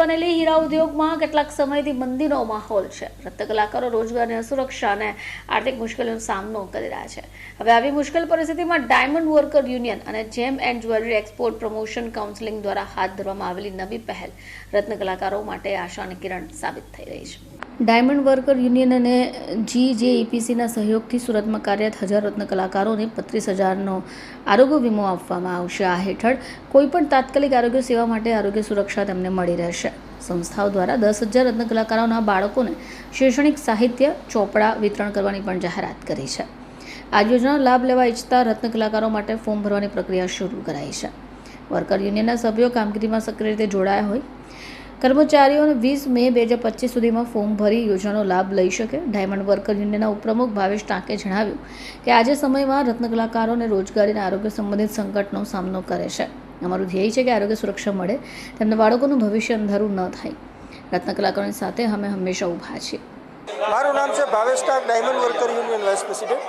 બનેલી હીરા ઉદ્યોગમાં કેટલાક સમયથી મંદીનો માહોલ છે. રત્ન કલાકારો રોજગારની અસુરક્ષા અને આર્થિક મુશ્કેલીનો સામનો કરી રહ્યા છે. હવે આવી મુશ્કેલ પરિસ્થિતિમાં ડાયમંડ વર્કર યુનિયન અને gem and jewellery export promotion counselling દ્વારા હાથ ધરવામાં આવેલી નવી પહેલ રત્ન કલાકારો માટે આશાની કિરણ સાબિત થઈ રહી છે. ડાયમંડ વર્કર યુનિયન અને જી જે એપીસીના સહયોગથી સુરતમાં કાર્યરત હજાર રત્ન કલાકારોને પત્રીસ હજારનો આરોગ્ય વીમો આપવામાં આવશે. આ હેઠળ કોઈપણ તાત્કાલિક આરોગ્ય સેવા માટે આરોગ્ય સુરક્ષા તેમને મળી રહેશે. સંસ્થાઓ દ્વારા દસ હજાર રત્ન કલાકારોના બાળકોને શૈક્ષણિક સાહિત્ય, ચોપડા વિતરણ કરવાની પણ જાહેરાત કરી છે. આ યોજનાનો લાભ લેવા ઈચ્છતા રત્ન કલાકારો માટે ફોર્મ ભરવાની પ્રક્રિયા શરૂ કરાઈ છે. વર્કર યુનિયનના સભ્યો કામગીરીમાં સક્રિય રીતે જોડાયા હોય કર્મચારીઓને વીસ મે બે હજાર પચીસ સુધીમાં ફોર્મ ભરી યોજનાનો લાભ લઈ શકે. ડાયમંડ વર્કર યુનિયનના ઉપપ્રમુખ ભાવેશ ટાંકે જણાવ્યું કે આજે સમયમાં રત્ન કલાકારોને રોજગારી અને આરોગ્ય સંબંધિત સંકટનો સામનો કરે છે. અમારું ધ્યેય છે કે આરોગ્ય સુરક્ષા મળે, તેમના બાળકોનું ભવિષ્ય અંધારું ન થાય. રત્ન કલાકારોની સાથે અમે હંમેશા ઊભા છીએ. મારું નામ છે Bhavesh Tank, diamond worker union vice president.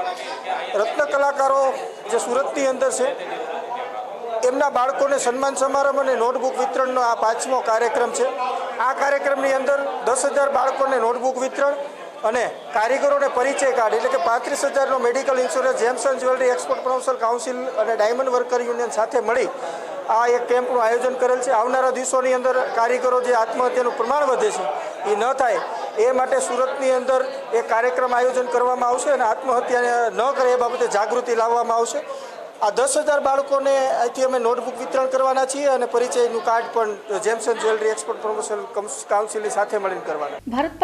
રત્ન કલાકારો જે સુરતની અંદર છે એમના બાળકોને સન્માન સમારંભ અને નોટબુક વિતરણનો આ પાંચમો કાર્યક્રમ છે. આ કાર્યક્રમની અંદર દસ હજાર બાળકોને નોટબુક વિતરણ અને કારીગરોને પરિચય કાર્ડ એટલે કે પાંત્રીસ હજારનો medical insurance gems and jewellery export promotion council અને ડાયમંડ વર્કર યુનિયન સાથે મળી આ એક કેમ્પનું આયોજન કરેલ છે. આવનારા દિવસોની અંદર કારીગરો જે આત્મહત્યાનું પ્રમાણ વધે છે એ ન થાય એ માટે સુરતની અંદર એક કાર્યક્રમ આયોજન કરવામાં આવશે અને આત્મહત્યા ન કરે એ બાબતે જાગૃતિ લાવવામાં આવશે. આ દસ હજાર બાળકોને અહીંથી અમે નોટબુક વિતરણ કરવાના છીએ અને પરિચયનું કાર્ડ પણ gems and jewellery export promotion કાઉન્સિલની સાથે મળીને કરવાના. ભારત